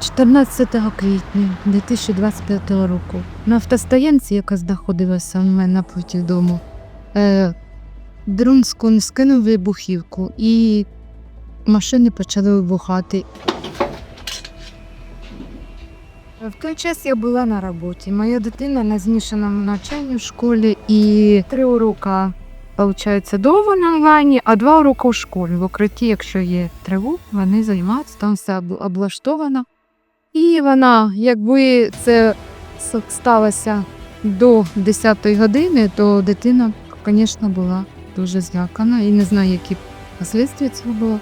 14 квітня 2025 року на автостоянці, яка знаходилася у мене напроти дому, е, дрон скинув вибухівку і машини почали вибухати. В той час я була на роботі. Моя дитина на змішаному навчанні в школі і три уроки, виходить, дома на онлайні, а два уроки у школі. В укритті, якщо є тривог, вони займаються, там все об- облаштовано. І вона, якби це сталося до 10 години, то дитина, звісно, була дуже злякана і не знаю, які наслідства цього було.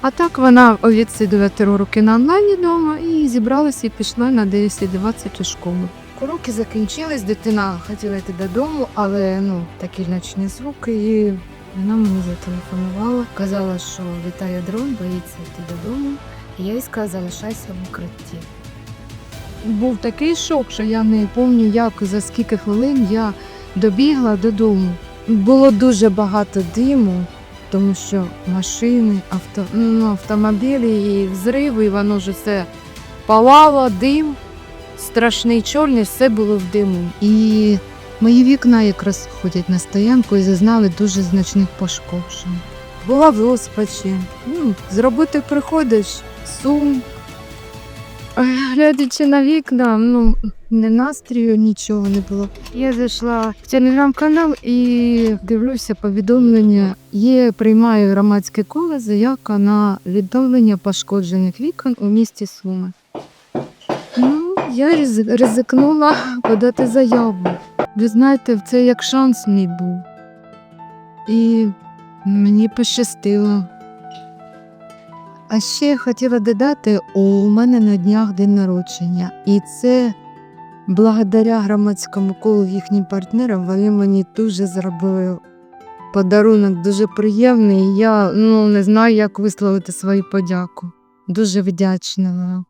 А так вона відсидує роки на онлайні вдома і зібралася і пішла на 10-20 у школу. Уроки закінчились, дитина хотіла йти додому, але ну такі ночні звуки, і вона мені зателефонувала, казала, що літає дрон, боїться йти додому. Я їй сказала, залишайся в укритті. Був такий шок, що я не пам'ятаю, як за скільки хвилин я добігла додому. Було дуже багато диму, тому що машини, авто, ну, автомобілі і взриви, і воно ж все палало, дим, страшний чорний, все було в диму. І мої вікна якраз ходять на стоянку і зазнали дуже значних пошкоджень. Була в розпачі. Ну, зробити приходиш, сум. Глядячи на вікна, ну не настрію, нічого не було. Я зайшла в телеграм-канал і дивлюся повідомлення. Є приймаю громадське коло заявка на відновлення пошкоджених вікон у місті Суми. Ну, я ризикнула подати заяву. Ви знаєте, це як шанс мій був. І мені пощастило. А ще я хотіла додати, у мене на днях день народження, і це благодаря громадському колу їхнім партнерам вони мені дуже зробили подарунок, дуже приємний. Я ну, не знаю, як висловити свою подяку. Дуже вдячна. вам.